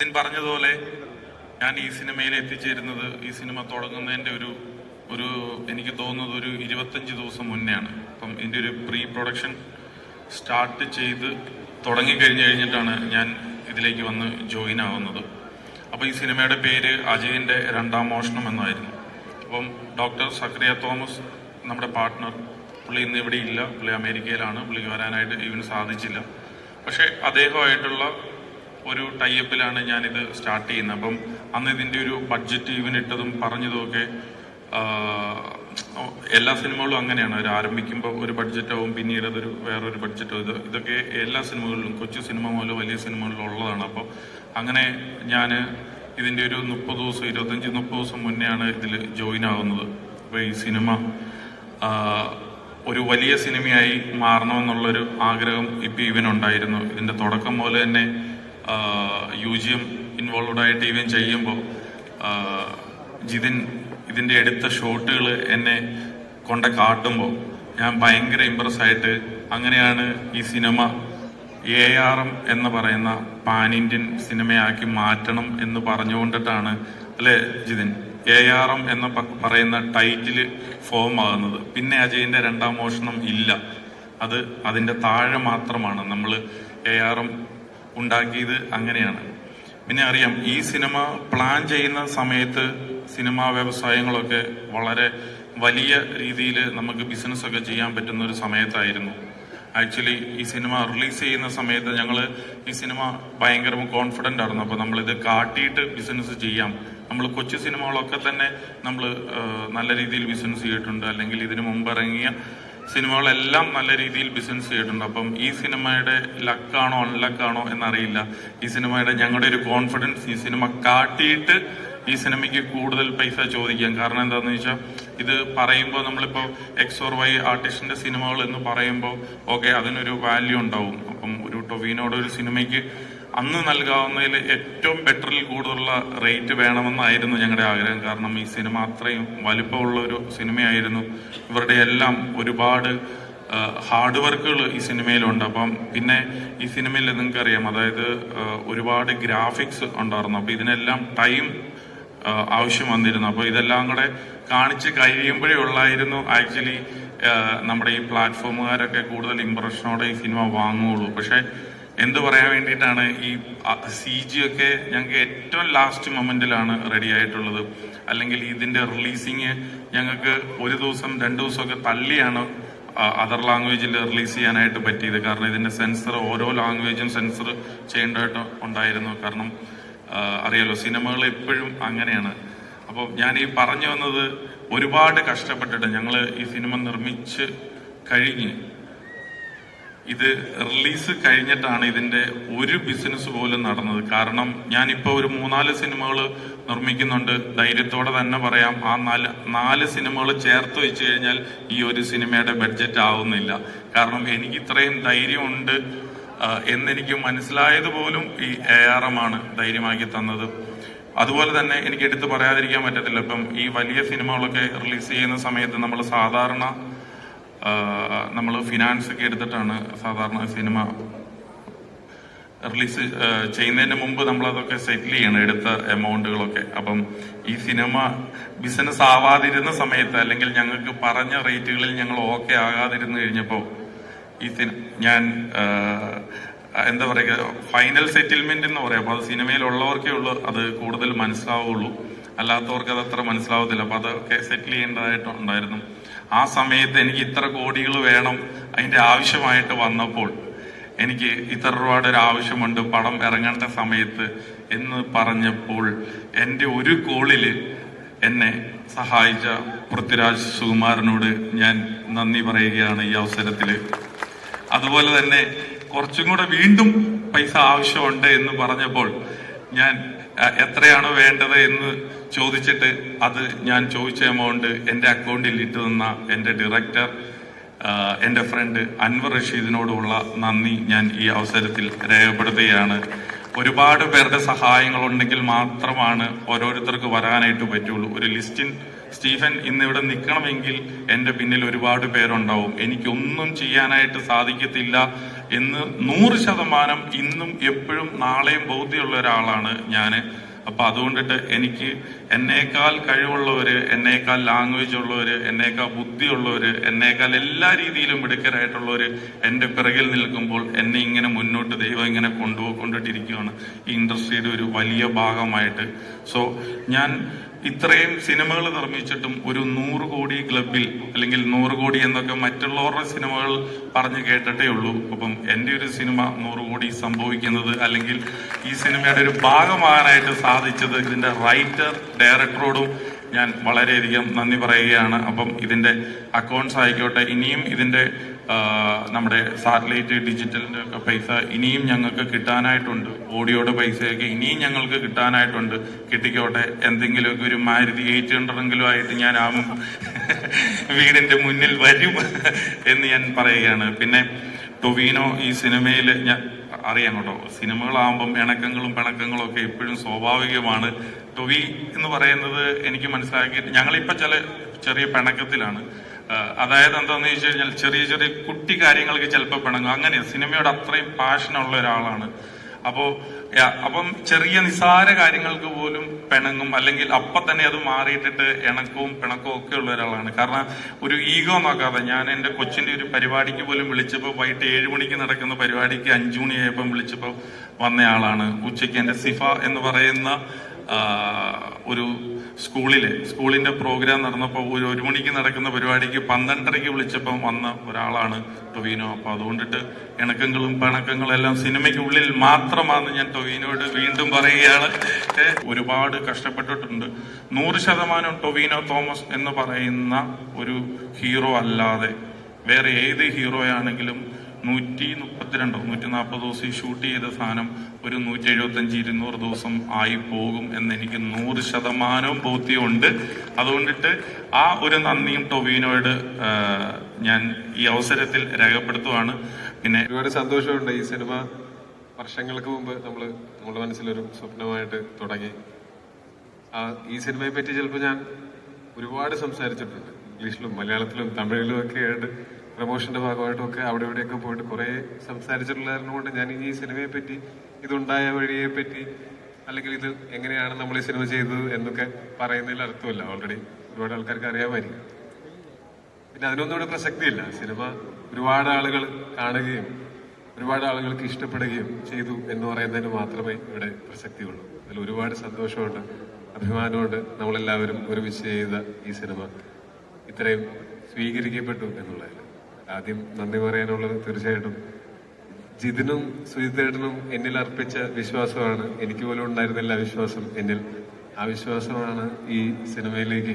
ഞാൻ പറഞ്ഞതുപോലെ ഞാൻ ഈ സിനിമയിൽ എത്തിച്ചേരുന്നത് ഈ സിനിമ തുടങ്ങുന്നതിന്റെ ഒരു ഒരു എനിക്ക് തോന്നുന്നത് ഒരു ഇരുപത്തഞ്ച് ദിവസം മുന്നെയാണ്. അപ്പം ഇതിന്റെ ഒരു പ്രീ പ്രൊഡക്ഷൻ സ്റ്റാർട്ട് ചെയ്ത് തുടങ്ങിക്കഴിഞ്ഞ് കഴിഞ്ഞിട്ടാണ് ഞാൻ ഇതിലേക്ക് വന്ന് ജോയിൻ ആവുന്നത്. അപ്പോൾ ഈ സിനിമയുടെ പേര് അജയന്റെ രണ്ടാം മോഷണം എന്നായിരുന്നു. അപ്പം ഡോക്ടർ സക്രിയ തോമസ് നമ്മുടെ പാർട്ട്ണർ പുള്ളി ഇന്ന് ഇവിടെ ഇല്ല. പുള്ളി അമേരിക്കയിലാണ്. പുള്ളിക്ക് വരാനായിട്ട് ഇവന് സാധിച്ചില്ല. പക്ഷേ അദ്ദേഹമായിട്ടുള്ള ഒരു ടൈപ്പിലാണ് ഞാനിത് സ്റ്റാർട്ട് ചെയ്യുന്നത്. അപ്പം അന്ന് ഇതിന്റെ ഒരു ബഡ്ജറ്റ് ഈവൻ ഇട്ടതും പറഞ്ഞതുമൊക്കെ എല്ലാ സിനിമകളും അങ്ങനെയാണ്. അവർ ആരംഭിക്കുമ്പോൾ ഒരു ബഡ്ജറ്റാവും പിന്നീട് അതൊരു വേറൊരു ബഡ്ജറ്റാവും ഇത് ഇതൊക്കെ എല്ലാ സിനിമകളിലും കൊച്ചു സിനിമ മുതൽ വലിയ സിനിമകളിലും ഉള്ളതാണ്. അപ്പോൾ അങ്ങനെ ഞാൻ ഇതിന്റെ ഒരു മുപ്പത് ദിവസം ഇരുപത്തഞ്ച് മുപ്പത് ദിവസം മുന്നെയാണ് ഇതിൽ ജോയിൻ ആവുന്നത്. അപ്പോൾ ഈ സിനിമ ഒരു വലിയ സിനിമയായി മാറണമെന്നുള്ളൊരു ആഗ്രഹം ഇപ്പം ഇവനുണ്ടായിരുന്നു ഇതിന്റെ തുടക്കം മുതൽ തന്നെ യു ഇൻവോൾവഡ് ആയിട്ട് ഇവൻ ചെയ്യുമ്പോൾ ജിതിൻ ഇതിന്റെ എടുത്ത ഷോട്ടുകൾ എന്നെ കൊണ്ട കാട്ടുമ്പോൾ ഞാൻ ഭയങ്കര ഇമ്പ്രസ് ആയിട്ട് അങ്ങനെയാണ് ഈ സിനിമ എ ആർ എം എന്ന് പറയുന്ന പാൻ ഇന്ത്യൻ സിനിമയാക്കി മാറ്റണം എന്ന് പറഞ്ഞുകൊണ്ടിട്ടാണ് അല്ലെ ജിതിൻ? എ ആർ എം എന്ന് പറയുന്ന ടൈറ്റിൽ ഫോം ആകുന്നത്. പിന്നെ അജയിന്റെ രണ്ടാം മോഷണം ഇല്ല. അത് അതിന്റെ താഴെ മാത്രമാണ്. നമ്മൾ എ ആർ എം ഉണ്ടാക്കിയത് അങ്ങനെയാണ്. പിന്നെ അറിയാം ഈ സിനിമ പ്ലാൻ ചെയ്യുന്ന സമയത്ത് സിനിമാ വ്യവസായങ്ങളൊക്കെ വളരെ വലിയ രീതിയിൽ നമുക്ക് ബിസിനസ് ഒക്കെ ചെയ്യാൻ പറ്റുന്ന ഒരു സമയത്തായിരുന്നു. ആക്ച്വലി ഈ സിനിമ റിലീസ് ചെയ്യുന്ന സമയത്ത് ഞങ്ങൾ ഈ സിനിമ ഭയങ്കര കോൺഫിഡന്റ് ആയിരുന്നു. അപ്പോൾ നമ്മളിത് കാട്ടിയിട്ട് ബിസിനസ് ചെയ്യാം. നമ്മൾ കൊച്ചു സിനിമകളൊക്കെ തന്നെ നമ്മൾ നല്ല രീതിയിൽ ബിസിനസ് ചെയ്തിട്ടുണ്ട്. അല്ലെങ്കിൽ ഇതിനു മുമ്പ് ഇറങ്ങിയ സിനിമകളെല്ലാം നല്ല രീതിയിൽ ബിസിനസ് ചെയ്തിട്ടുണ്ട്. അപ്പം ഈ സിനിമയുടെ ലക്കാണോ അൺലക്കാണോ എന്നറിയില്ല. ഈ സിനിമയുടെ ഞങ്ങളുടെ ഒരു കോൺഫിഡൻസ് ഈ സിനിമ കാട്ടിയിട്ട് ഈ സിനിമയ്ക്ക് കൂടുതൽ പൈസ ചോദിക്കാം. കാരണം എന്താണെന്ന് വെച്ചാൽ ഇത് പറയുമ്പോൾ നമ്മളിപ്പോൾ എക്സ് ഓർ വൈ ആർട്ടിസ്റ്റിന്റെ സിനിമകൾ എന്ന് പറയുമ്പോൾ ഓക്കെ അതിനൊരു വാല്യൂ ഉണ്ടാവും. അപ്പം ഒരു ടൊവീനോട് ഒരു സിനിമയ്ക്ക് അന്ന് നൽകാവുന്നതിൽ ഏറ്റവും ബെറ്ററിൽ കൂടുതലുള്ള റേറ്റ് വേണമെന്നായിരുന്നു ഞങ്ങളുടെ ആഗ്രഹം. കാരണം ഈ സിനിമ അത്രയും വലിപ്പമുള്ള ഒരു സിനിമയായിരുന്നു ഇവരുടെ എല്ലാം ഒരുപാട് ഹാർഡ് വർക്കുകൾ ഈ സിനിമയിലുണ്ട് അപ്പം പിന്നെ ഈ സിനിമയിൽ നിങ്ങൾക്കറിയാം അതായത് ഒരുപാട് ഗ്രാഫിക്സ് ഉണ്ടായിരുന്നു. അപ്പോൾ ഇതിനെല്ലാം ടൈം ആവശ്യം വന്നിരുന്നു. അപ്പോൾ ഇതെല്ലാം കൂടെ കാണിച്ച് കഴിയുമ്പോഴേ ഉള്ളായിരുന്നു ആക്ച്വലി നമ്മുടെ ഈ പ്ലാറ്റ്ഫോമുകാരൊക്കെ കൂടുതൽ ഇമ്പ്രഷനോടെ ഈ സിനിമ വാങ്ങുകയുള്ളൂ. പക്ഷേ എന്ത് പറയാൻ വേണ്ടിയിട്ടാണ് ഈ സി ജി ഒക്കെ ഞങ്ങൾക്ക് ഏറ്റവും ലാസ്റ്റ് മൊമെന്റിലാണ് റെഡി ആയിട്ടുള്ളത്. അല്ലെങ്കിൽ ഇതിന്റെ റിലീസിങ് ഞങ്ങൾക്ക് ഒരു ദിവസം രണ്ട് ദിവസമൊക്കെ തള്ളിയാണ് അതർ ലാംഗ്വേജിൽ റിലീസ് ചെയ്യാനായിട്ട് പറ്റിയത്. കാരണം ഇതിന്റെ സെൻസർ ഓരോ ലാംഗ്വേജും സെൻസർ ചെയ്യേണ്ടതായിട്ട് ഉണ്ടായിരുന്നു. കാരണം അറിയാലോ സിനിമകൾ എപ്പോഴും അങ്ങനെയാണ്. അപ്പോൾ ഞാൻ ഈ പറഞ്ഞു വന്നത് ഒരുപാട് കഷ്ടപ്പെട്ടിട്ട് ഞങ്ങൾ ഈ സിനിമ നിർമ്മിച്ച് കഴിഞ്ഞ് ഇത് റിലീസ് കഴിഞ്ഞിട്ടാണ് ഇതിന്റെ ഒരു ബിസിനസ് പോലും നടന്നത്. കാരണം ഞാനിപ്പോ ഒരു മൂന്നാൽ സിനിമകൾ നിർമ്മിക്കുന്നുണ്ട്. ധൈര്യത്തോടെ തന്നെ പറയാം ആ നാല് നാല് സിനിമകൾ ചേർത്ത് വെച്ച് കഴിഞ്ഞാൽ ഈ ഒരു സിനിമയുടെ ബഡ്ജറ്റ് ആവുന്നില്ല. കാരണം എനിക്ക് ഇത്രയും ധൈര്യമുണ്ട് എന്നെനിക്ക് മനസ്സിലായത് പോലും ഈ എ ആർ എം ആണ് ധൈര്യമാക്കി തന്നത്. അതുപോലെ തന്നെ എനിക്ക് എടുത്തു പറയാതിരിക്കാൻ പറ്റത്തില്ല. ഇപ്പം ഈ വലിയ സിനിമകളൊക്കെ റിലീസ് ചെയ്യുന്ന സമയത്ത് നമ്മൾ സാധാരണ നമ്മൾ ഫിനാൻസ് ഒക്കെ എടുത്തിട്ടാണ് സാധാരണ സിനിമ റിലീസ് ചെയ്യുന്നതിന് മുമ്പ് നമ്മൾ അതൊക്കെ സെറ്റിൽ ചെയ്യണം എടുത്ത എമൗണ്ടുകളൊക്കെ അപ്പം ഈ സിനിമ ബിസിനസ് ആവാതിരുന്ന സമയത്ത് അല്ലെങ്കിൽ ഞങ്ങൾക്ക് പറഞ്ഞ റേറ്റുകളിൽ ഞങ്ങൾ ഓക്കെ ആകാതിരുന്നു കഴിഞ്ഞപ്പോൾ ഈ സിനിമ ഞാൻ എന്താ പറയുക ഫൈനൽ സെറ്റിൽമെന്റ് എന്ന് പറയാം. അപ്പൊ അത് സിനിമയിലുള്ളവർക്കേ ഉള്ളൂ അത് കൂടുതൽ മനസ്സിലാവുള്ളൂ. അല്ലാത്തവർക്ക് അത് അത്ര മനസ്സിലാവത്തില്ല. അപ്പൊ അതൊക്കെ സെറ്റിൽ ചെയ്യേണ്ടതായിട്ടുണ്ടായിരുന്നു ആ സമയത്ത് എനിക്ക് ഇത്ര കോടികൾ വേണം അതിന്റെ ആവശ്യമായിട്ട് വന്നപ്പോൾ എനിക്ക് ഇത്ര രൂപയുടെ ഒരു ആവശ്യമുണ്ട് പടം ഇറങ്ങേണ്ട സമയത്ത് എന്ന് പറഞ്ഞപ്പോൾ എന്റെ ഒരു കോളിൽ എന്നെ സഹായിച്ച പൃഥ്വിരാജ് സുകുമാരനോട് ഞാൻ നന്ദി പറയുകയാണ് ഈ അവസരത്തിൽ. അതുപോലെ തന്നെ കുറച്ചും കൂടെ വീണ്ടും പൈസ ആവശ്യമുണ്ട് എന്ന് പറഞ്ഞപ്പോൾ ഞാൻ എത്രയാണോ വേണ്ടത് എന്ന് ചോദിച്ചിട്ട് അത് ഞാൻ ചോദിച്ച എമൗണ്ട് എന്റെ അക്കൗണ്ടിൽ ഇട്ടു തന്ന എന്റെ ഡയറക്ടർ എന്റെ ഫ്രണ്ട് അൻവർ റഷീദിനോടുള്ള നന്ദി ഞാൻ ഈ അവസരത്തിൽ രേഖപ്പെടുത്തുകയാണ്. ഒരുപാട് പേരുടെ സഹായങ്ങൾ ഉണ്ടെങ്കിൽ മാത്രമാണ് ഓരോരുത്തർക്ക് വരാനായിട്ട് പറ്റുള്ളൂ. ഒരു ലിസ്റ്റിൻ സ്റ്റീഫൻ ഇന്നിവിടെ നിൽക്കണമെങ്കിൽ എന്റെ പിന്നിൽ ഒരുപാട് പേരുണ്ടാവും. എനിക്കൊന്നും ചെയ്യാനായിട്ട് സാധിക്കത്തില്ല. എന്ന് നൂറ് ശതമാനം ഇന്നും എപ്പോഴും നാളെയും ബോധ്യമുള്ള ഒരാളാണ് ഞാൻ അപ്പൊ അതുകൊണ്ടിട്ട് എനിക്ക് എന്നേക്കാൾ കഴിവുള്ളവര് എന്നേക്കാൾ ലാംഗ്വേജ് ഉള്ളവര് എന്നേക്കാൾ ബുദ്ധിയുള്ളവര് എന്നേക്കാൾ എല്ലാ രീതിയിലും മിടുക്കരായിട്ടുള്ളവര് എന്റെ പിറകിൽ നിൽക്കുമ്പോൾ എന്നെ ഇങ്ങനെ മുന്നോട്ട് ദൈവം ഇങ്ങനെ കൊണ്ടുപോയിക്കൊണ്ടിട്ടിരിക്കുകയാണ് ഈ ഇൻഡസ്ട്രിയുടെ ഒരു വലിയ ഭാഗമായിട്ട്. സോ ഞാൻ ഇത്രയും സിനിമകൾ നിർമ്മിച്ചിട്ടും ഒരു നൂറ് കോടി ക്ലബിൽ അല്ലെങ്കിൽ നൂറ് കോടി എന്നൊക്കെ മറ്റുള്ളവരുടെ സിനിമകൾ പറഞ്ഞു കേട്ടിട്ടേ ഉള്ളൂ. അപ്പം എന്റെ ഒരു സിനിമ നൂറ് കോടി സംഭവിക്കുന്നത് അല്ലെങ്കിൽ ഈ സിനിമയുടെ ഒരു ഭാഗമാകാനായിട്ട് സാധിച്ചത് ഇതിന്റെ റൈറ്റർ ഡയറക്ടറോടും ഞാൻ വളരെയധികം നന്ദി പറയുകയാണ്. അപ്പം ഇതിന്റെ അക്കൗണ്ട്സ് ആയിക്കോട്ടെ ഇനിയും ഇതിന്റെ ആ, നമ്മുടെ സാറ്റലൈറ്റ് ഡിജിറ്റലിന്റെ ഒക്കെ പൈസ ഇനിയും ഞങ്ങൾക്ക് കിട്ടാനായിട്ടുണ്ട്. ഓഡിയോയുടെ പൈസയൊക്കെ ഇനിയും ഞങ്ങൾക്ക് കിട്ടാനായിട്ടുണ്ട്. കിട്ടിക്കോട്ടെ. എന്തെങ്കിലുമൊക്കെ ഒരു മാരുതി എയ്റ്റ് ഹൺഡ്രഡെങ്കിലും ആയിട്ട് ഞാൻ ആ വീടിന്റെ മുന്നിൽ വരും എന്ന് ഞാൻ പറയുകയാണ്. പിന്നെ ടൊവീനോ ഈ സിനിമയിൽ ഞാൻ അറിയാം കേട്ടോ. സിനിമകളാകുമ്പം ഇണക്കങ്ങളും പിണക്കങ്ങളും ഒക്കെ എപ്പോഴും സ്വാഭാവികമാണ്. ടൊവി എന്ന് പറയുന്നത് എനിക്ക് മനസ്സിലാക്കി ഞങ്ങളിപ്പോൾ ചില ചെറിയ പിണക്കത്തിലാണ്. അതായത് എന്താന്ന് ചോദിച്ചു കഴിഞ്ഞാൽ ചെറിയ ചെറിയ കുട്ടി കാര്യങ്ങൾക്ക് ചിലപ്പോൾ പിണങ്ങും. അങ്ങനെ സിനിമയോട് അത്രയും പാഷനുള്ള ഒരാളാണ്. അപ്പോ അപ്പം ചെറിയ നിസാര കാര്യങ്ങൾക്ക് പോലും പിണങ്ങും. അല്ലെങ്കിൽ അപ്പൊ തന്നെ അത് മാറിയിട്ടിട്ട് ഇണക്കവും പിണക്കവും ഒക്കെ ഉള്ള ഒരാളാണ്. കാരണം ഒരു ഈഗോ നോക്കാതെ ഞാൻ എന്റെ കൊച്ചിന്റെ ഒരു പരിപാടിക്ക് പോലും വിളിച്ചപ്പോൾ വൈകിട്ട് ഏഴ് മണിക്ക് നടക്കുന്ന പരിപാടിക്ക് അഞ്ചു മണിയായപ്പം വിളിച്ചപ്പോൾ വന്നയാളാണ്. ഉച്ചയ്ക്ക് എന്റെ സിഫ എന്ന് പറയുന്ന ഒരു സ്കൂളിലെ. സ്കൂളിന്റെ പ്രോഗ്രാം നടന്നപ്പോൾ ഒരു ഒരു മണിക്ക് നടക്കുന്ന പരിപാടിക്ക് പന്ത്രണ്ടരയ്ക്ക് വിളിച്ചപ്പം വന്ന ഒരാളാണ് ടൊവീനോ. അപ്പൊ അതുകൊണ്ടിട്ട് ഇണക്കങ്ങളും പിണക്കങ്ങളും എല്ലാം സിനിമയ്ക്കുള്ളിൽ മാത്രമാണ് ഞാൻ ടൊവീനോട് വീണ്ടും പറയുകയാണ്. ഒരുപാട് കഷ്ടപ്പെട്ടിട്ടുണ്ട്. നൂറ് ശതമാനം ടൊവീനോ തോമസ് എന്ന് പറയുന്ന ഒരു ഹീറോ അല്ലാതെ വേറെ ഏത് ഹീറോയാണെങ്കിലും നൂറ്റി മുപ്പത്തിരണ്ടോ നൂറ്റി നാൽപ്പത് ദിവസം ഷൂട്ട് ചെയ്ത സാധനം ഒരു നൂറ്റി എഴുപത്തഞ്ച് ഇരുന്നൂറ് ദിവസം ആയി പോകും എന്ന് എനിക്ക് നൂറ് ശതമാനവും ബോധ്യമുണ്ട്. അതുകൊണ്ടിട്ട് ആ ഒരു നന്ദിയും ടൊവീനോയോട് ഞാൻ ഈ അവസരത്തിൽ രേഖപ്പെടുത്തുവാണ്. പിന്നെ ഒരുപാട് സന്തോഷമുണ്ട് ഈ സിനിമ വർഷങ്ങൾക്ക് മുമ്പ് നമ്മൾ നമ്മുടെ മനസ്സിലൊരു സ്വപ്നമായിട്ട് തുടങ്ങി. ഈ സിനിമയെ പറ്റി ചിലപ്പോൾ ഞാൻ ഒരുപാട് സംസാരിച്ചിട്ടുണ്ട്. ഇംഗ്ലീഷിലും മലയാളത്തിലും തമിഴിലും ഒക്കെ ആയിട്ട് പ്രൊമോഷന്റെ ഭാഗമായിട്ടും ഒക്കെ അവിടെ ഇവിടെയൊക്കെ പോയിട്ട് കുറെ സംസാരിച്ചിട്ടുള്ളതായിരുന്നു. കൊണ്ട് ഞാൻ ഈ സിനിമയെ പറ്റി ഇതുണ്ടായ വഴിയെ പറ്റി അല്ലെങ്കിൽ ഇത് എങ്ങനെയാണ് നമ്മൾ ഈ സിനിമ ചെയ്തത് എന്നൊക്കെ പറയുന്നതിൽ അർത്ഥമില്ല. ഓൾറെഡി ഒരുപാട് ആൾക്കാർക്ക് അറിയാമായിരിക്കും. പിന്നെ അതിനൊന്നും ഇവിടെ പ്രസക്തിയില്ല. സിനിമ ഒരുപാട് ആളുകൾ കാണുകയും ഒരുപാട് ആളുകൾക്ക് ഇഷ്ടപ്പെടുകയും ചെയ്തു എന്ന് പറയുന്നതിന് മാത്രമേ ഇവിടെ പ്രസക്തിയുള്ളൂ. അതിൽ ഒരുപാട് സന്തോഷമുണ്ട് അഭിമാനമുണ്ട് നമ്മളെല്ലാവരും ഒരുമിച്ച് ചെയ്ത ഈ സിനിമ. ഇത്രയും സ്വീകരിക്കപ്പെട്ടു എന്നുള്ളതിൽ ആദ്യം നന്ദി പറയാനുള്ളത് തീർച്ചയായിട്ടും ജിതിനും സുജിതേട്ടനും എന്നിൽ അർപ്പിച്ച വിശ്വാസമാണ്. എനിക്ക് പോലും ഉണ്ടായിരുന്നില്ല വിശ്വാസം. എന്നിൽ ആ വിശ്വാസമാണ് ഈ സിനിമയിലേക്ക്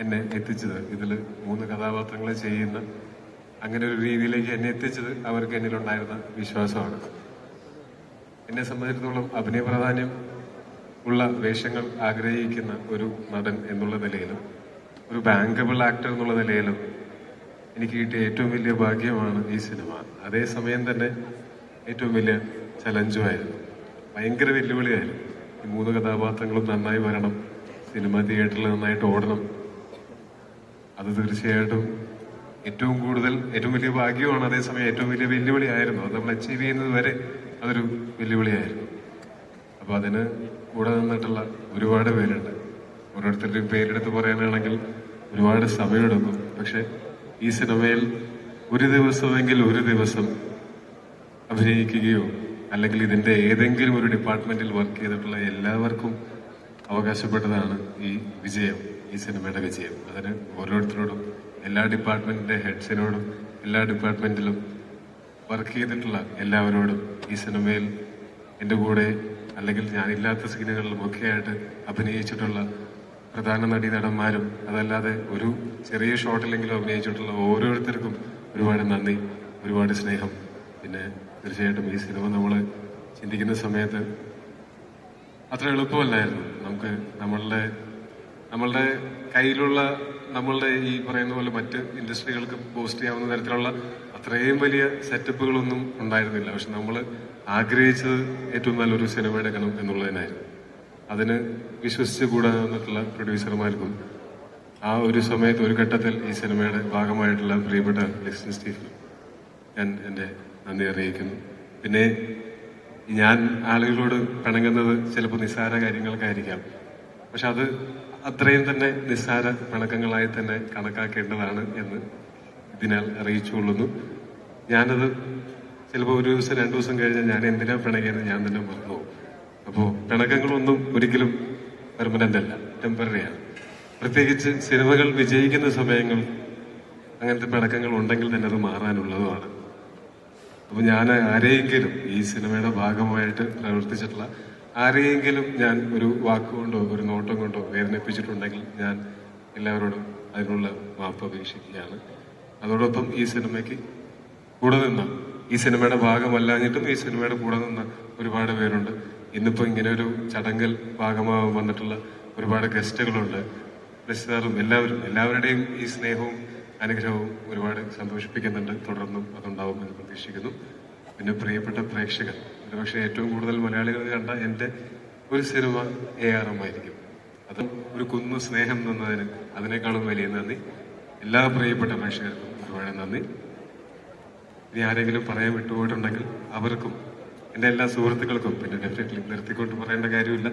എന്നെ എത്തിച്ചത്. ഇതിൽ മൂന്ന് കഥാപാത്രങ്ങൾ ചെയ്യുന്ന അങ്ങനെ ഒരു രീതിയിലേക്ക് എന്നെ എത്തിച്ചത് അവർക്ക് എന്നിലുണ്ടായിരുന്ന വിശ്വാസമാണ്. എന്നെ സംബന്ധിച്ചിടത്തോളം അഭിനയ പ്രാധാന്യം ഉള്ള വേഷങ്ങൾ ആഗ്രഹിക്കുന്ന ഒരു നടൻ എന്നുള്ള നിലയിലും ഒരു ബാങ്കബിൾ ആക്ടർ എന്നുള്ള നിലയിലും എനിക്ക് കിട്ടിയ ഏറ്റവും വലിയ ഭാഗ്യമാണ് ഈ സിനിമ. അതേസമയം തന്നെ ഏറ്റവും വലിയ ചലഞ്ചുമായിരുന്നു. ഭയങ്കര വെല്ലുവിളിയായിരുന്നു. ഈ മൂന്ന് കഥാപാത്രങ്ങളും നന്നായി വരണം സിനിമ തിയേറ്ററിൽ നന്നായിട്ട് ഓടണം. അത് തീർച്ചയായിട്ടും ഏറ്റവും കൂടുതൽ ഏറ്റവും വലിയ ഭാഗ്യമാണ്. അതേസമയം ഏറ്റവും വലിയ വെല്ലുവിളിയായിരുന്നു. അത് നമ്മൾ അച്ചീവ് ചെയ്യുന്നത് വരെ അതൊരു വെല്ലുവിളിയായിരുന്നു. അപ്പോൾ അതിന് കൂടെ നിന്നിട്ടുള്ള ഒരുപാട് പേരുണ്ട്. ഓരോരുത്തരുടെയും പേരെടുത്ത് പറയാനാണെങ്കിൽ ഒരുപാട് സമയമെടുക്കും. പക്ഷെ ഈ സിനിമയിൽ ഒരു ദിവസമെങ്കിൽ ഒരു ദിവസം അഭിനയിക്കുകയോ അല്ലെങ്കിൽ ഇതിന്റെ ഏതെങ്കിലും ഒരു ഡിപ്പാർട്ട്മെന്റിൽ വർക്ക് ചെയ്തിട്ടുള്ള എല്ലാവർക്കും അവകാശപ്പെട്ടതാണ് ഈ വിജയം ഈ സിനിമയുടെ വിജയം. അതിന് ഓരോരുത്തരോടും എല്ലാ ഡിപ്പാർട്ട്മെന്റിന്റെ ഹെഡ്സിനോടും എല്ലാ ഡിപ്പാർട്ട്മെന്റിലും വർക്ക് ചെയ്തിട്ടുള്ള എല്ലാവരോടും ഈ സിനിമയിൽ എന്റെ കൂടെ അല്ലെങ്കിൽ ഞാനില്ലാത്ത സീനുകളിലും ഒക്കെ ആയിട്ട് അഭിനയിച്ചിട്ടുള്ള പ്രധാന നടീനടന്മാരും അതല്ലാതെ ഒരു ചെറിയ ഷോട്ടിലെങ്കിലും അഭിനയിച്ചിട്ടുള്ള ഓരോരുത്തർക്കും ഒരുപാട് നന്ദി ഒരുപാട് സ്നേഹം. പിന്നെ തീർച്ചയായിട്ടും ഈ സിനിമ നമ്മൾ ചിന്തിക്കുന്ന സമയത്ത് അത്ര എളുപ്പമല്ലായിരുന്നു. നമുക്ക് നമ്മളുടെ നമ്മളുടെ കയ്യിലുള്ള നമ്മളുടെ ഈ പറയുന്ന പോലെ മറ്റ് ഇൻഡസ്ട്രികൾക്ക് പോസ്റ്റ് ചെയ്യാവുന്ന തരത്തിലുള്ള അത്രയും വലിയ സെറ്റപ്പുകളൊന്നും ഉണ്ടായിരുന്നില്ല. പക്ഷെ നമ്മൾ ആഗ്രഹിച്ചത് ഏറ്റവും നല്ലൊരു സിനിമ എടുക്കണം എന്നുള്ളതിനായിരുന്നു. അതിന് വിശ്വസിച്ച് കൂടെ നിന്നിട്ടുള്ള പ്രൊഡ്യൂസർമാർക്കും ആ ഒരു സമയത്ത് ഒരു ഘട്ടത്തിൽ ഈ സിനിമയുടെ ഭാഗമായിട്ടുള്ള പ്രിയപ്പെട്ട ലിസ്റ്റൻ സ്റ്റീഫൻ ഞാൻ എന്റെ നന്ദി അറിയിക്കുന്നു. പിന്നെ ഞാൻ ആളുകളോട് പിണങ്ങുന്നത് ചിലപ്പോൾ നിസ്സാര കാര്യങ്ങൾക്കായിരിക്കാം. പക്ഷെ അത് അത്രയും തന്നെ നിസ്സാര പിണക്കങ്ങളായി തന്നെ കണക്കാക്കേണ്ടതാണ് എന്ന് ഇതിനാൽ അറിയിച്ചുകൊള്ളുന്നു. ഞാനത് ചിലപ്പോൾ ഒരു ദിവസം രണ്ടു ദിവസം കഴിഞ്ഞാൽ ഞാൻ എന്തിനാ പിണങ്ങിയത്? ഞാൻ തന്നെ മറന്നുപോകും. അപ്പോൾ പിണക്കങ്ങളൊന്നും ഒരിക്കലും പെർമനന്റ് അല്ല ടെമ്പററിയാണ് പ്രത്യേകിച്ച് സിനിമകൾ വിജയിക്കുന്ന സമയങ്ങൾ അങ്ങനത്തെ പിണക്കങ്ങൾ ഉണ്ടെങ്കിൽ തന്നെ അത് മാറാനുള്ളതുമാണ്. അപ്പോൾ ഞാൻ ആരെയെങ്കിലും ഈ സിനിമയുടെ ഭാഗമായിട്ട് പ്രവർത്തിച്ചിട്ടുള്ള ആരെയെങ്കിലും ഞാൻ ഒരു വാക്കുകൊണ്ടോ ഒരു നോട്ടം കൊണ്ടോ വേദനിപ്പിച്ചിട്ടുണ്ടെങ്കിൽ ഞാൻ എല്ലാവരോടും അതിനുള്ള മാപ്പ് അപേക്ഷിക്കുകയാണ്. അതോടൊപ്പം ഈ സിനിമയ്ക്ക് കൂടെ നിന്ന ഈ സിനിമയുടെ ഭാഗമല്ലാഞ്ഞിട്ടും ഈ സിനിമയുടെ കൂടെ നിന്ന ഒരുപാട് പേരുണ്ട്. ഇന്നിപ്പോ ഇങ്ങനെ ഒരു ചടങ്ങിൽ ഭാഗമാകാൻ വന്നിട്ടുള്ള ഒരുപാട് ഗസ്റ്റുകളുണ്ട്. രക്ഷിതാറും എല്ലാവരും എല്ലാവരുടെയും ഈ സ്നേഹവും അനുഗ്രഹവും ഒരുപാട് സന്തോഷിപ്പിക്കുന്നുണ്ട്. തുടർന്നും അതുണ്ടാവും എന്ന് പ്രതീക്ഷിക്കുന്നു. പിന്നെ പ്രിയപ്പെട്ട പ്രേക്ഷകർ ഒരുപക്ഷെ ഏറ്റവും കൂടുതൽ മലയാളികൾ കണ്ട എന്റെ ഒരു സിനിമ എ ആർ എം ആയിരിക്കും. അത് ഒരു കുന്നു സ്നേഹം തന്നതിന് അതിനേക്കാളും വലിയ നന്ദി. എല്ലാ പ്രിയപ്പെട്ട പ്രേക്ഷകർക്കും ഒരുപാട് നന്ദി. ഇനി ആരെങ്കിലും പറയാൻ വിട്ടുപോയിട്ടുണ്ടെങ്കിൽ അവർക്കും എന്റെ എല്ലാ സുഹൃത്തുക്കൾക്കും പിന്നെ ഡെഫിനറ്റ്ലി നിർത്തിക്കൊണ്ട് പറയേണ്ട കാര്യമില്ല.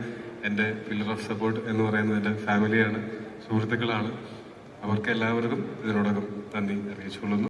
എന്റെ പില്ലർ ഓഫ് സപ്പോർട്ട് എന്ന് പറയുന്നത് എന്റെ ഫാമിലിയാണ് സുഹൃത്തുക്കളാണ്. അവർക്ക് എല്ലാവർക്കും ഇതിനോടകം നന്ദി അറിയിച്ചുകൊള്ളുന്നു.